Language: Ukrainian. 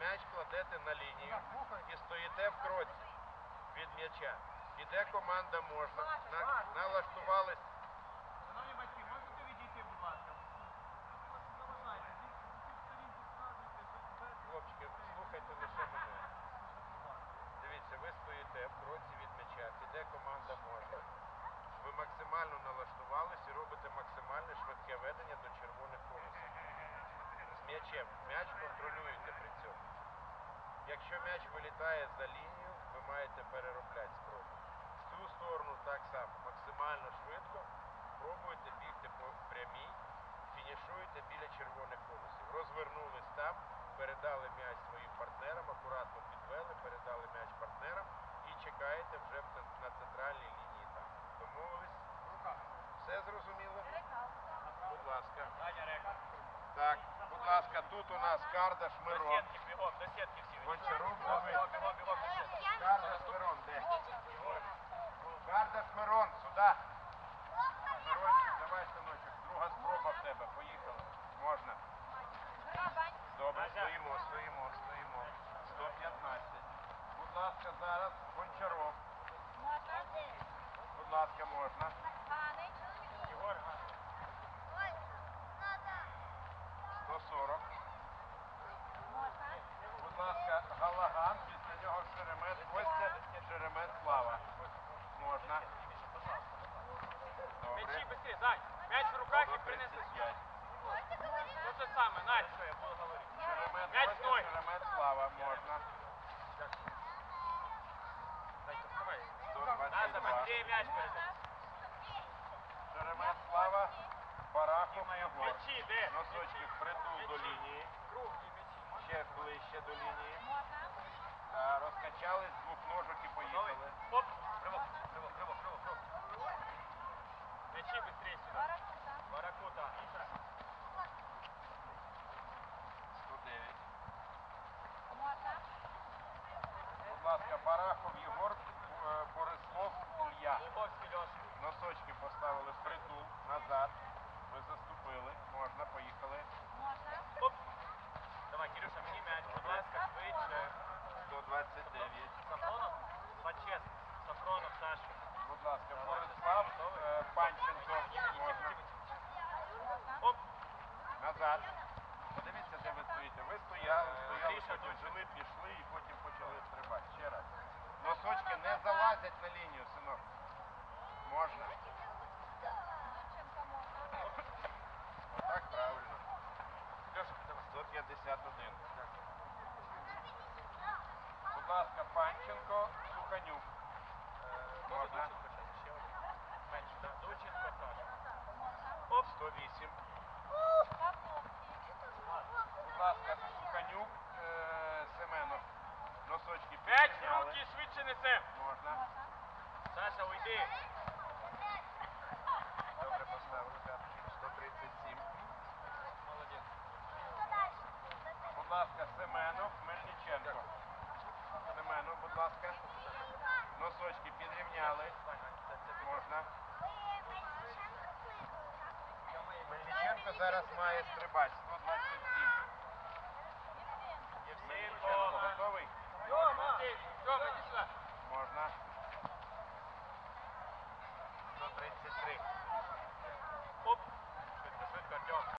м'яч кладете на лінію і стоїте в кроці від м'яча. Іде команда можна, на, налаштувались. Шановні батьки, можете відійти, будь ласка? Хлопчики, слухайте лише мене. Дивіться, ви стоїте в кроці від м'яча, піде команда можна. Ви максимально налаштувались і робите максимальне швидке ведення до червоних конусів. З м'ячем. М'яч контролюєте вилітає за лінію, ви маєте переробляти спробу. В цю сторону так само, максимально швидко пробуєте бігти по прямій, фінішуєте біля червоних конусів. Розвернулись там, передали м'яч своїм партнерам, акуратно підвели, передали м'яч партнерам і чекаєте вже на центральній лінії там. Домовились? Все зрозуміло? Будь ласка. Даня Река. Так, будь ласка, тут у До Шмирон. сітки, бігом, до сітки всі. Гончарук Давид. бігом, бігом, до сітки. Карда Шмирон, де? Карда Шмирон, сюди. Шмирончик, давай, синочок. Друга спроба в тебе. Поїхали. Можна. Добре, стоїмо, стоїмо, стоїмо. 115. Будь ласка, зараз Гончаров. Будь ласка, можна. Єгор, 140. Будь ласка, Галаган, після нього Шеремет, Костя, Шеремет, Слава. Можна. М'ячі М'яч в руках і принеси сюди. 135. То же саме, Надь, що я буду говорити. М'яч. Шеремет, Слава. Можна. Дайте, вставай. 122. Быстрее м'яч передай. Шеремет, Слава, Барахов, Єгор. М'ячі, де? Носочки впритул до лінії. Барахов, Єгор, е, Борислав, Ілья. Носочки поставили впритул, назад. Ви заступили. Можна, поїхали. Оп. Давай, Кирюша, мені м'яч, будь ласка, швидше. 129. Сафронов, Пачес, Сафронов, Саша. Будь ласка, Борислав, е, Панченко. Можна. Оп. Назад. Подивіться, де ви стоїте. Ви стояли, стояли, потім жили, пішли і потім почали стрибати. Ще раз. Носочки не залазять на лінію, синок. Можна. Отак правильно. Льоша, давай. 151. Будь ласка, Панченко, Суханюк. Може, Можна. Дученко щас ще один. Менше, да? Дученко, Саша. Оп. 108. Будь ласка, Суханюк, е, Семенов. Носочки П'ять в підняли. руки, швидше несем. Можна. Саша, уйди. Добре поставили карточку. 137. Молодець. Будь ласка, Семенов, Мельниченко. Семенов, будь ласка. Носочки підрівняли. Можна. Мельниченко зараз має стрибати. 127. Мельниченко готовий? Сюди.